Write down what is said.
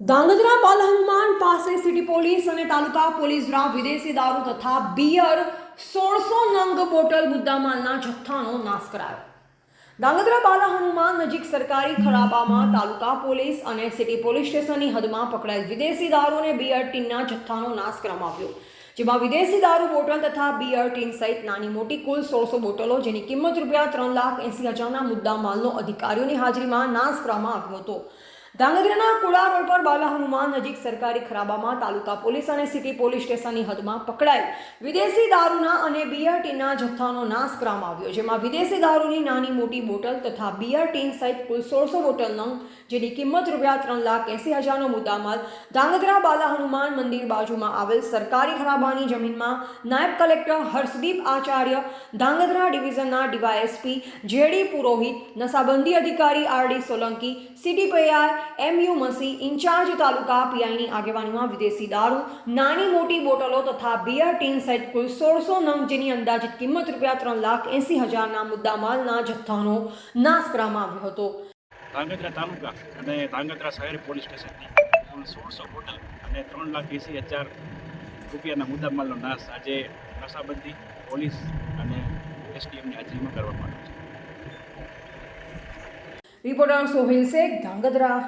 ધાંગધ્રા બાલ હનુમાન પાસે city police અને તાલુકા પોલીસ દ્વારા વિદેશી દારૂ તથા બિયર સોળસો નંગ બોટલ મુદ્દામાલના જથ્થાનો નાશ કરાયો. ધાંગધ્રા બાલા હનુમાન નજીક સરકારી ખરાબામાં તાલુકા પોલીસ અને સિટી પોલીસ સ્ટેશનની હદમાં પકડાયેલ વિદેશી દારૂ અને બિયર ટીનના જથ્થાનો નાશ કરવામાં આવ્યો. જેમાં વિદેશી દારૂ બોટલ તથા બિયર ટીન સહિત નાની મોટી કુલ સોળસો બોટલો જેની કિંમત રૂપિયા ત્રણ લાખ એંસી હજારના મુદ્દામાલનો અધિકારીઓની હાજરીમાં નાશ કરવામાં આવ્યો હતો. ધાંગધ્રાના કુડા રોડ પર બાલા હનુમાન નજીક સરકારી ખરાબામાં તાલુકા પોલીસ અને સિટી પોલીસ સ્ટેશનની હદમાં પકડાયેલ વિદેશી દારૂના અને બિયર ટીનના જથ્થાનો નાશ કરવામાં આવ્યો, જેમાં વિદેશી દારૂની નાની મોટી બોટલ તથા બિયર ટીન સહિત કુલ સોળસો બોટલ નંગ જેની કિંમત રૂપિયા ત્રણ લાખ એસી હજારનો મુદ્દામાલ ધાંગધ્રા બાલા હનુમાન મંદિર બાજુમાં આવેલ સરકારી ખરાબાની જમીનમાં નાયબ કલેક્ટર હર્ષદીપ આચાર્ય ધાંગધ્રા ડિવિઝનના ડીવાયએસપી જેડી પુરોહિત, નશાબંધી અધિકારી R D Solanki, city PI M U Masi incharge taluka પીઆઈની આગેવાનીમાં વિદેશી દારૂ, નાની મોટી બોટલો તથા બિયર ટીન સહિત કુલ સોળસો નંગ જેની અંદાજિત કિંમત રૂપિયા ત્રણ લાખ એંસી હજારના મુદ્દામાલના જથ્થાનો નાશ કરવામાં આવ્યો હતો. ધાંગધ્રા તાલુકા અને ધાંગધ્રા શહેર પોલીસ સ્ટેશનની સોળસો બોટલ અને ત્રણ લાખ એંસી હજાર રૂપિયાના મુદ્દામાલનો નાશ આજે નશાબંધી પોલીસ અને એસડીએમની હાજરીમાં કરવામાં આવ્યો રિપોર્ટર સોહિલ શેખ ધાંગધ્રા